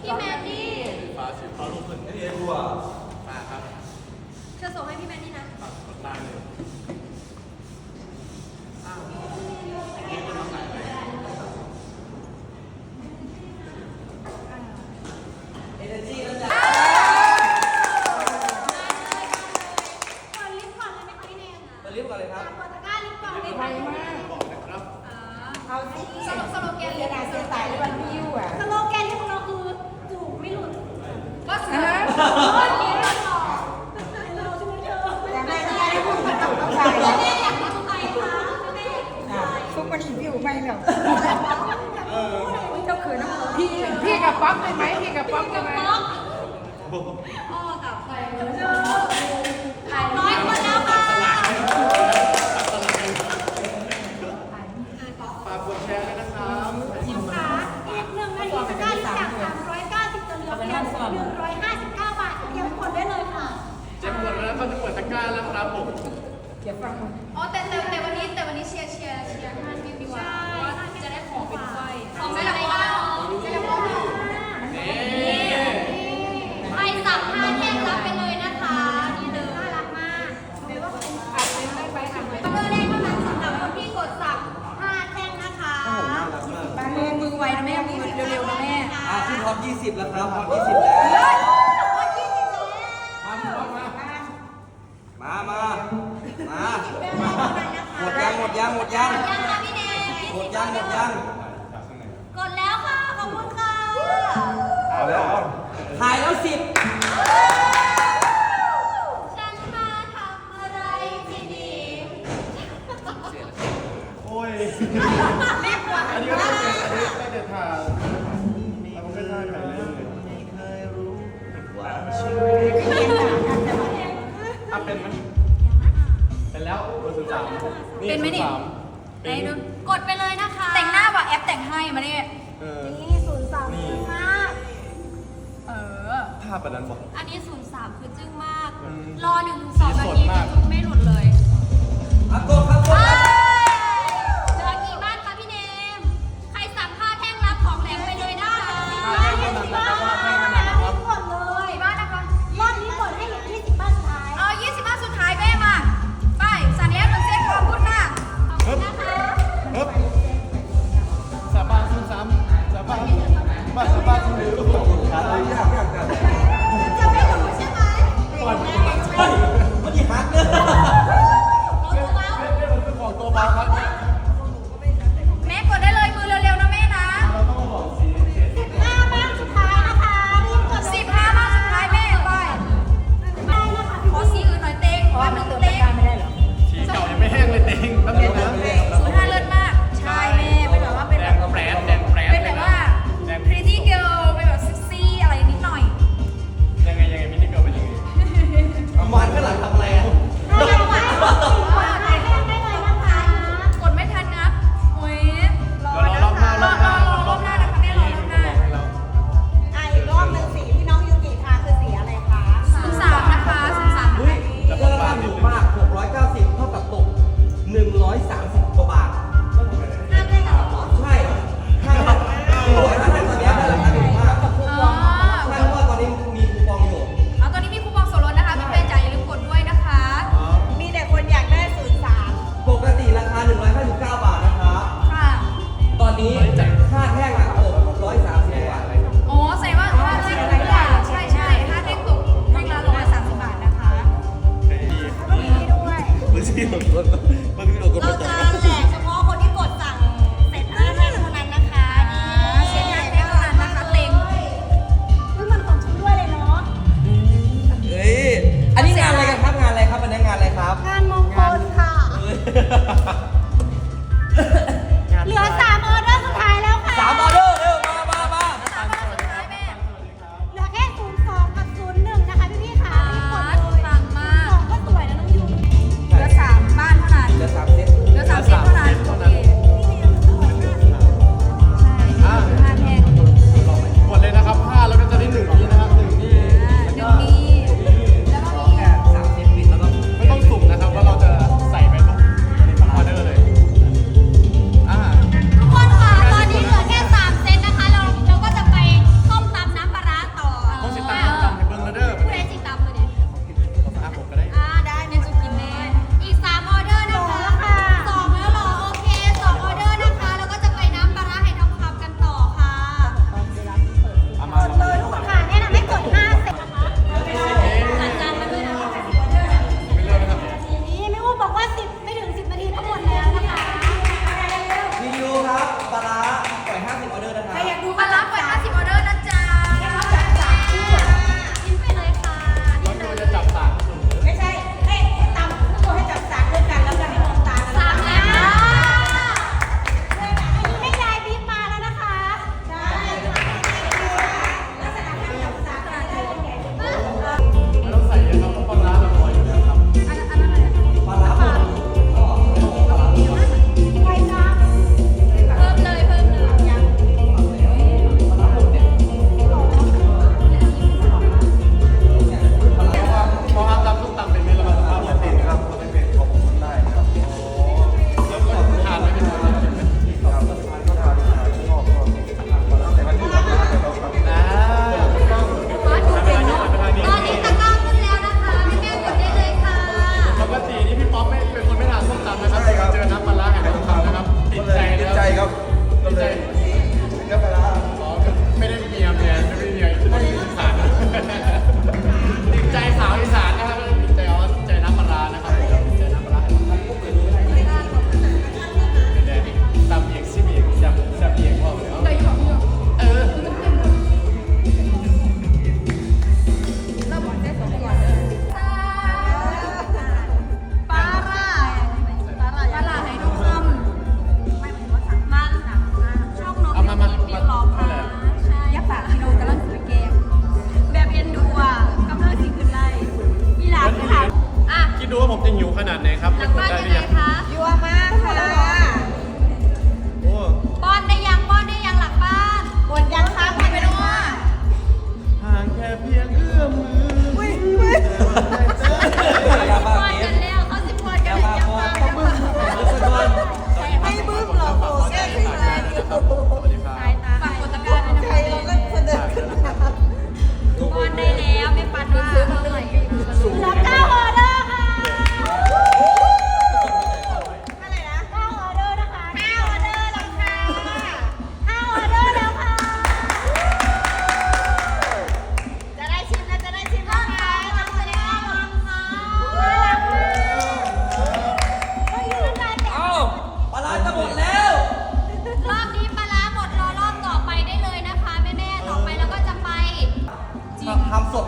พี่แมนดี้ฟ้าสีฟ้าลูกเพิ่นเรียนรู้อะฟ้าครับเธอส่งให้พี่แมนนี่นะ ฝากเลย ป๊อปได้ไหมเพี่กับป๊อปได้ไหมอ 20 แล้วครับฮอต20 แล้ว มามามาหมดยังหมดยังหมดยังหมดยังหมดยังกดแล้วค่ะ ขอบคุณค่ะเถ่ายแล้ว10 อะเป็นไหมเป็นแล้วเบอร์สามเป็นไหมนี่ไหนเป็ดูกดไปเลยนะคะ แต่งหน้าว่าแอปแต่งให้มาเนี่ยนี่ศูนย์สามนี่มาก เออ ภาพแบบนั้นบอก อันนี้ศูนย์สามคือจึ้งมากรอหนึ่งสองนาบนี้ไม่หลุดเลย อัพโกครับ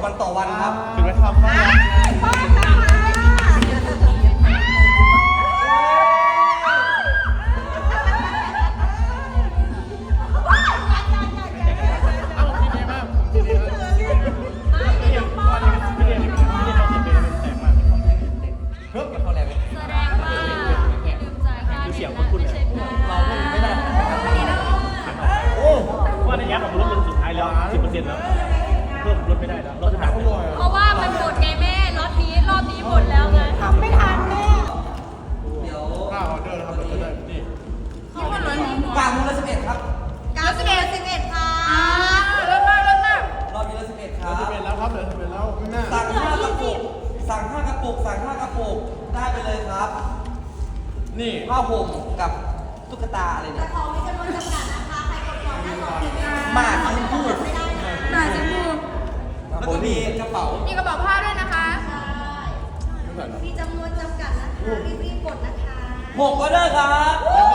วันต่อวันครับ ถึงไปทำบ้าง เพิ่มรถไม่ได้แล้วรถจะหาอร่อยเพราะว่ามันหมดไงแม่รอบนี้รอบนี้หมดแล้วไงทำไม่ทันแม่เดี๋ยวข้าวออเดอร์นะครับเราจะได้นี่ที่หมดเลยหมดกลางวันละสิบเอ็ดครับเก้าสิบเอ็ดสิบเอ็ดค่ะอ่าเลิศมากเลิศมากรอบนี้ละสิบเอ็ดคเรารับจะเป็นแล้วครับเราจะเป็นแล้วข้างหน้าสั่งห้ากระปุกสั่งห้ากระปุกสั่งห้ากระปุกได้ไปเลยครับ นี่ผ้าห่มกับตุ๊กตาอะไรแต่เนี่ยของมีจำนวนจำกัดนะคะใครกดก่อนได้ของฟรีหมากชมพู่ไม่ได้นะหน่าจะพูด แล้วก็มีกระเป๋ามีกระเป๋าผ้าด้วยนะคะใช่มีจำนวนจำกัดนะคะรีบๆกดนะคะ หกออเดอร์ครับยัง